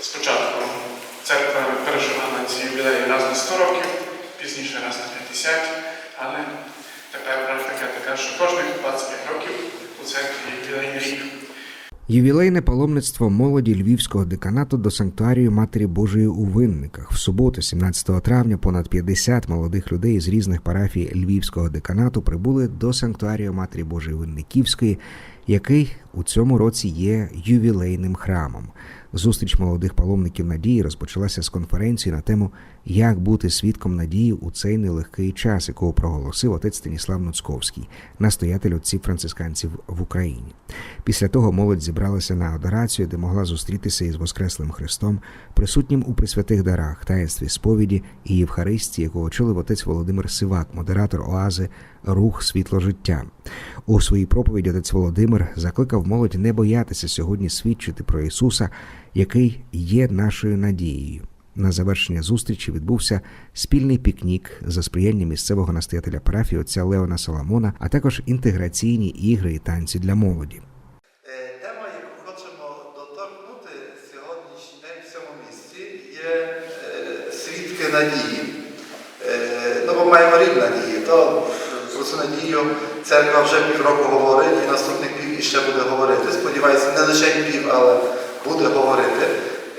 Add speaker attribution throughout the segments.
Speaker 1: Спочатку церква переживала ці ювілеї раз на 100 років, пізніше раз на 50, але тепер практика така, що кожних 25 років у церкві ювілейний рік.
Speaker 2: Ювілейне паломництво молоді Львівського деканату до санктуарію Матері Божої у Винниках. В суботу, 17 травня, понад 50 молодих людей з різних парафій Львівського деканату прибули до санктуарію Матері Божої Винниківської, який у цьому році є ювілейним храмом. Зустріч молодих паломників надії розпочалася з конференції на тему Як бути свідком надії у цей нелегкий час, яку проголосив отець Станіслав Нуцьковський, настоятель отців францисканців в Україні. Після того молодь зібралася на адорацію, де могла зустрітися із Воскреслим Христом, присутнім у присвятих дарах, таїнстві сповіді і Євхаристії, якого очолив отець Володимир Сивак, модератор оази Рух світло життя. У своїй проповіді отець Володимир закликав молодь не боятися сьогодні свідчити про Ісуса, який є нашою надією. На завершення зустрічі відбувся спільний пікнік за сприяння місцевого настоятеля парафії отця Леона Соломона, а також інтеграційні ігри і танці для молоді.
Speaker 3: Е, Тема, яку хочемо доторкнути сьогоднішній місці, є е, свідки надії. Е, Ну, бо маємо рік надії, то про цю надію церква вже півроку говорить і наступних пів іще буде говорити. Сподіваюся, не лише пів, але буде говорити.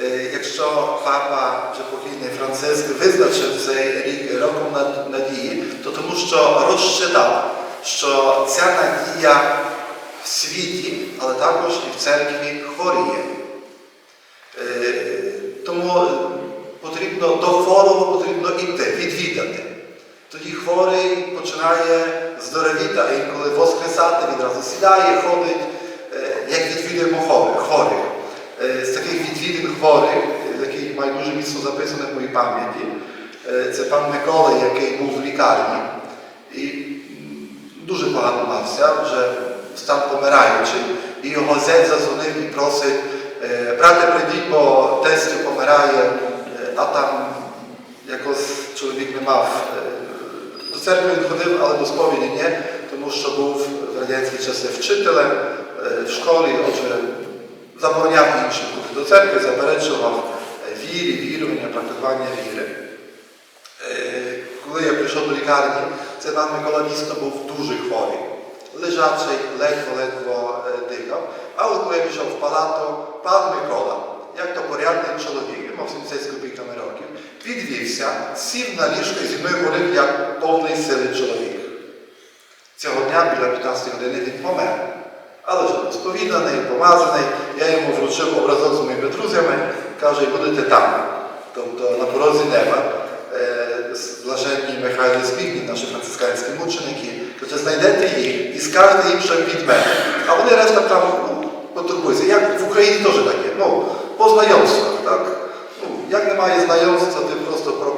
Speaker 3: Е, Якщо папа вже покійний Франциск визначив цей рік роком надії, то тому що розчитав, що ця надія в світі, але також і в церкві хворіє. Е, Тому потрібно до хворого потрібно йти, відвідати. Тоді хворий починає здоровіти, а інколи воскресати, відразу сідає, ходить, як відвідуємо хворих. З таких відвідин хворих, яких має дуже міцно записане в моїй пам'яті, це пан Микола, який був в лікарні і дуже погано мався, вже стан помираючий, і його зять зазвонив і просить, брате, прийдіть, бо тестю помирає, а там якось чоловік не мав. До церкви він ходив, але до сповіді ні, тому що був в радянські часи вчителем е, в школі, отже, забороняв іншим ходити до церкви, заперечував е, вірі, вірування, практикування віри. Е, Коли я прийшов до лікарні, це пан Микола дійсно був дуже хворий. Лежачий, ледве-ледве е, дихав. Але коли я пішов в палату, пан Микола, як то порядний чоловік, він мав 70 з копійками років, підвівся, сів на ліжко і зі мною говорив як повний сили чоловік. Цього дня біля 15 години він помер. Але ж був сповіданий, помазаний, я йому вручив образок з моїми друзями, каже, будете там, тобто на порозі неба. Е, Блаженні Михайло Збігні, наші францисканські мученики, каже, знайдете їх і скажете їм, що від мене. А вони решта там ну, потурбуються. Як в Україні теж таке, ну, по знайомствах, так? Ну, як немає знайомства,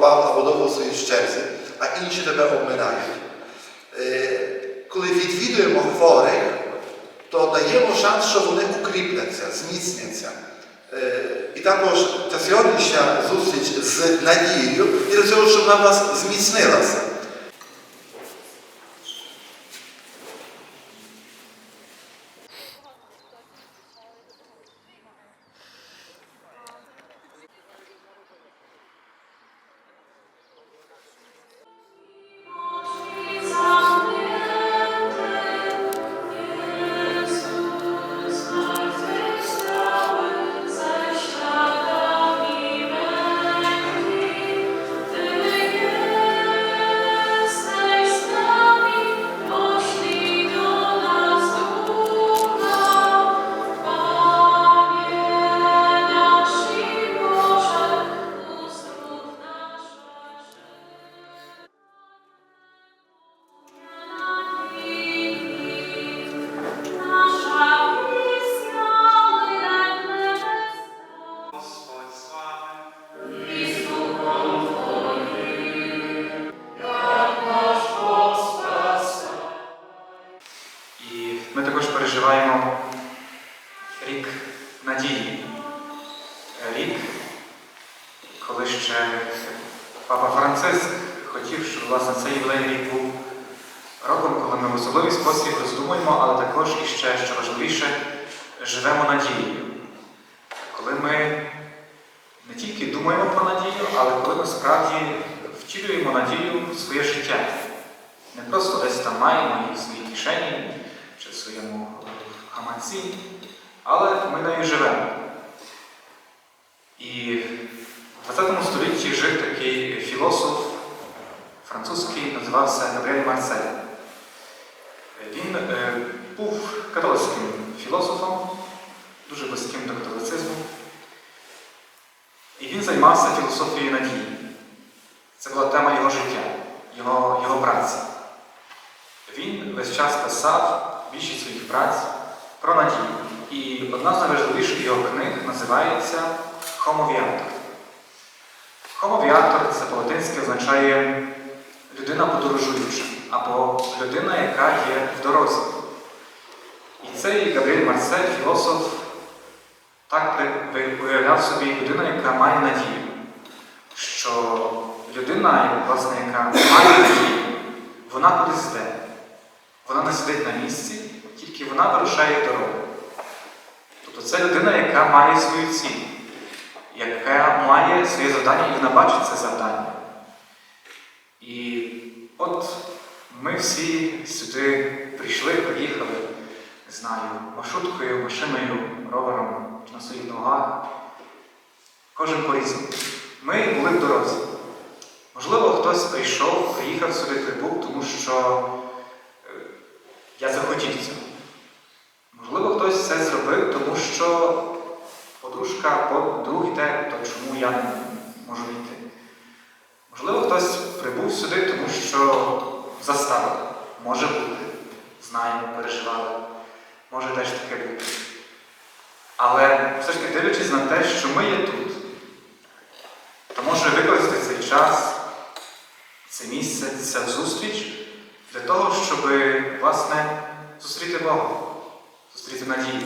Speaker 3: пропав або довго стоїш в а інші тебе обминають. Е, Коли відвідуємо хворих, то даємо шанс, що вони укріпляться, зміцняться. Е, І також ця сьогоднішня зустріч з надією і для цього, щоб вона нас зміцнилася.
Speaker 4: Роком, коли ми в особливий спосіб роздумуємо, але також і ще, що важливіше, живемо надією. Коли ми не тільки думаємо про надію, але коли ми справді втілюємо надію в своє життя. Не просто десь там маємо її в своїй кишені чи в своєму гаманці, але ми нею живемо. І в 20 столітті жив такий філософ французький, називався Габріель Марсель. Він е, був католицьким філософом, дуже близьким до католицизму. І він займався філософією надії. Це була тема його життя, його, його праці. Він весь час писав більшість своїх праць про надію. І одна з найважливіших його книг називається. Homo Viator це по-латинськи означає людина подорожуюча або людина, яка є в дорозі. І цей Габріель Марсель, філософ, так уявляв собі людину, яка має надію, що людина, власне, яка має надію, вона кудись йде. Вона не сидить на місці, тільки вона вирушає дорогу. Тобто це людина, яка має свою ціль, яка має своє завдання і вона бачить це завдання. І от ми всі сюди прийшли, приїхали, не знаю, маршруткою, машиною, ровером на своїх ногах. Кожен по-різному. Ми були в дорозі. Можливо, хтось прийшов, приїхав сюди, прибув, тому що е, я захотів цього. Можливо, хтось це зробив, тому що подружка або друг йде, то чому я не можу йти. Можливо, хтось прибув сюди, тому що. Може бути. Знаємо, переживали. Може теж таке бути. Але все ж таки дивлячись на те, що ми є тут, то може використати цей час, це місце, ця зустріч для того, щоб, власне, зустріти Бога, зустріти надію.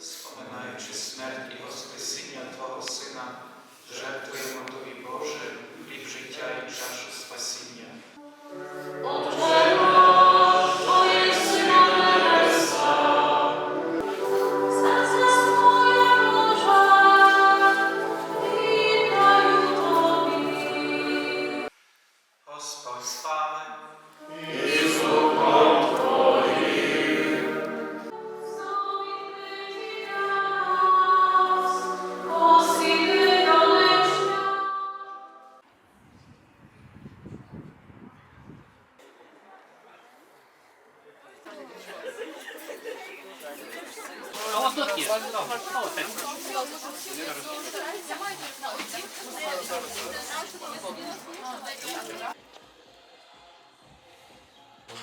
Speaker 4: Споминаючи смерть і воскресіння Твого Сина, жертвуємо Тобі, Боже, хліб життя і чашу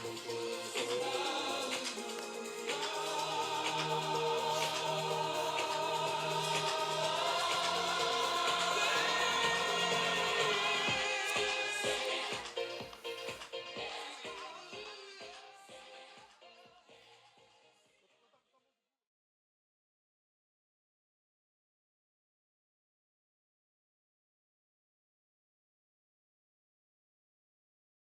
Speaker 5: Thank you.